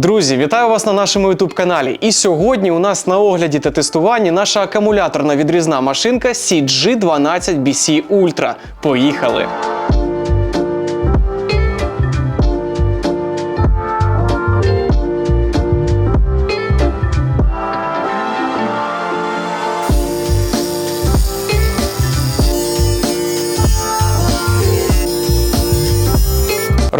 Друзі, вітаю вас на нашому youtube каналі. І сьогодні у нас на огляді та тестуванні наша акумуляторна відрізна машинка CG12BC Ultra. Поїхали!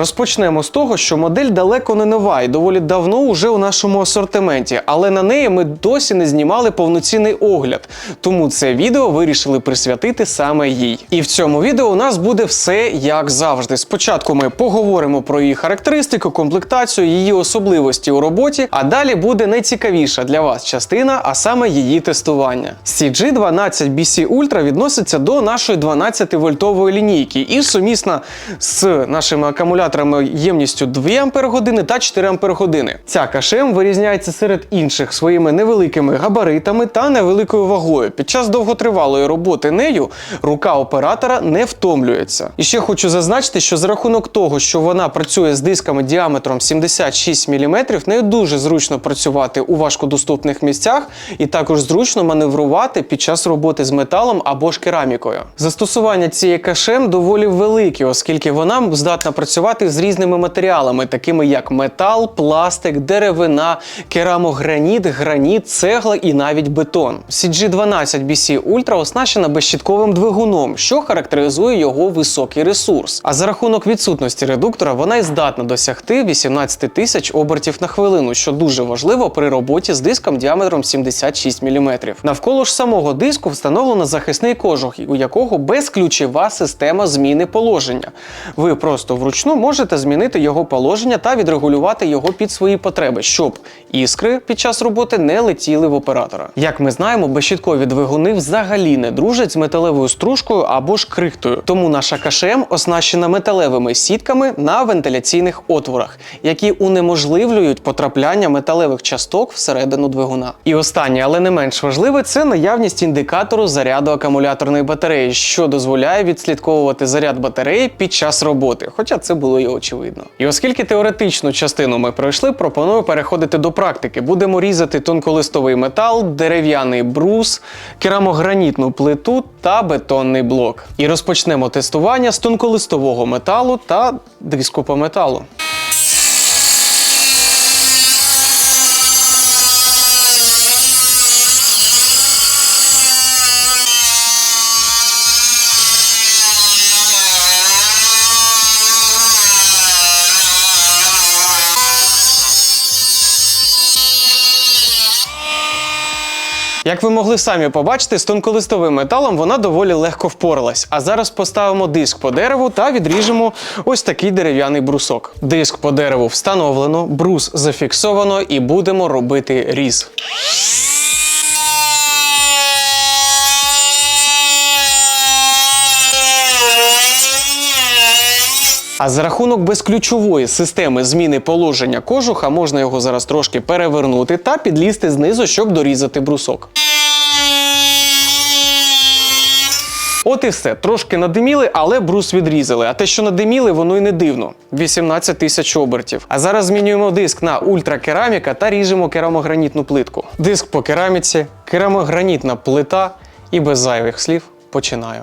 Розпочнемо з того, що модель далеко не нова і доволі давно уже у нашому асортименті, але на неї ми досі не знімали повноцінний огляд. Тому це відео вирішили присвятити саме їй. І в цьому відео у нас буде все як завжди. Спочатку ми поговоримо про її характеристику, комплектацію, її особливості у роботі, а далі буде найцікавіша для вас частина, а саме її тестування. CG12BC Ultra відноситься до нашої 12-вольтової лінійки і сумісна з нашими акумуляторами ємністю 2 Ампер-години та 4 Ампер-години. Ця КШМ вирізняється серед інших своїми невеликими габаритами та невеликою вагою. Під час довготривалої роботи нею рука оператора не втомлюється. І ще хочу зазначити, що за рахунок того, що вона працює з дисками діаметром 76 мм, нею дуже зручно працювати у важкодоступних місцях і також зручно маневрувати під час роботи з металом або ж керамікою. Застосування цієї КШМ доволі велике, оскільки вона здатна працювати з різними матеріалами, такими як метал, пластик, деревина, керамограніт, граніт, цегла і навіть бетон. CG12BC Ultra оснащена безщітковим двигуном, що характеризує його високий ресурс. А за рахунок відсутності редуктора вона й здатна досягти 18 тисяч обертів на хвилину, що дуже важливо при роботі з диском діаметром 76 мм. Навколо ж самого диску встановлено захисний кожух, у якого безключова система зміни положення. Ви просто вручну можете змінити його положення та відрегулювати його під свої потреби, щоб іскри під час роботи не летіли в оператора. Як ми знаємо, безщіткові двигуни взагалі не дружать з металевою стружкою або ж крихтою. Тому наша КШМ оснащена металевими сітками на вентиляційних отворах, які унеможливлюють потрапляння металевих часток всередину двигуна. І останнє, але не менш важливе, це наявність індикатору заряду акумуляторної батареї, що дозволяє відслідковувати заряд батареї під час роботи, хоча це було і очевидно. І оскільки теоретичну частину ми пройшли, пропоную переходити до практики. Будемо різати тонколистовий метал, дерев'яний брус, керамогранітну плиту та бетонний блок. І розпочнемо тестування з тонколистового металу та диску Як ви могли самі побачити, з тонколистовим металом вона доволі легко впоралась. А зараз поставимо диск по дереву та відріжемо ось такий дерев'яний брусок. Диск по дереву встановлено, брус зафіксовано і будемо робити різ. А за рахунок безключової системи зміни положення кожуха можна його зараз трошки перевернути та підлізти знизу, щоб дорізати брусок. От і все. Трошки надиміли, але брус відрізали. А те, що надиміли, воно й не дивно. 18 тисяч обертів. А зараз змінюємо диск на ультракераміка та ріжемо керамогранітну плитку. Диск по кераміці, керамогранітна плита і без зайвих слів починаю.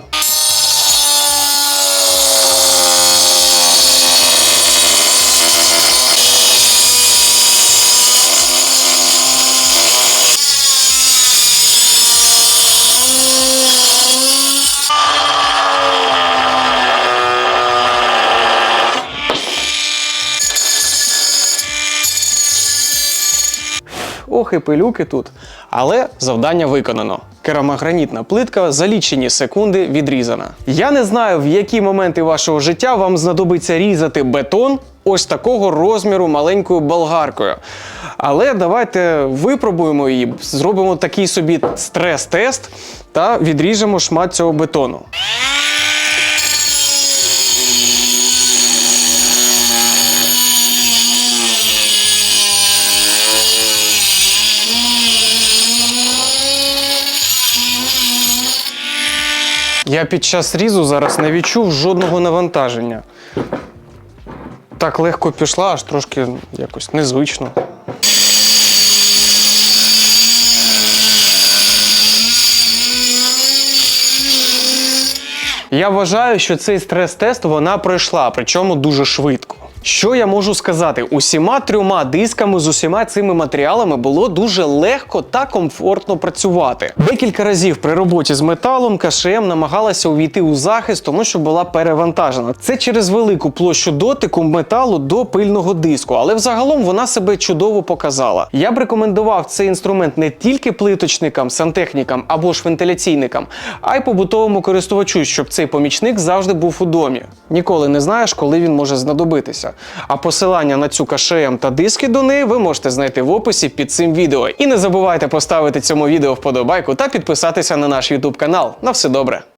Ох і пилюки тут. Але завдання виконано. Керамогранітна плитка за лічені секунди відрізана. Я не знаю, в які моменти вашого життя вам знадобиться різати бетон ось такого розміру маленькою болгаркою. Але давайте випробуємо її, зробимо такий собі стрес-тест та відріжемо шмат цього бетону. Я під час різу зараз не відчув жодного навантаження. Так легко пішла, аж трошки якось незвично. Я вважаю, що цей стрес-тест вона пройшла, причому дуже швидко. Що я можу сказати? Усіма трьома дисками з усіма цими матеріалами було дуже легко та комфортно працювати. Декілька разів при роботі з металом КШМ намагалася увійти у захист, тому що була перевантажена. Це через велику площу дотику металу до пильного диску, але взагалом вона себе чудово показала. Я б рекомендував цей інструмент не тільки плиточникам, сантехнікам або ж вентиляційникам, а й побутовому користувачу, щоб цей помічник завжди був у домі. Ніколи не знаєш, коли він може знадобитися. А посилання на цю КШМ та диски до неї ви можете знайти в описі під цим відео. І не забувайте поставити цьому відео вподобайку та підписатися на наш YouTube канал. На все добре.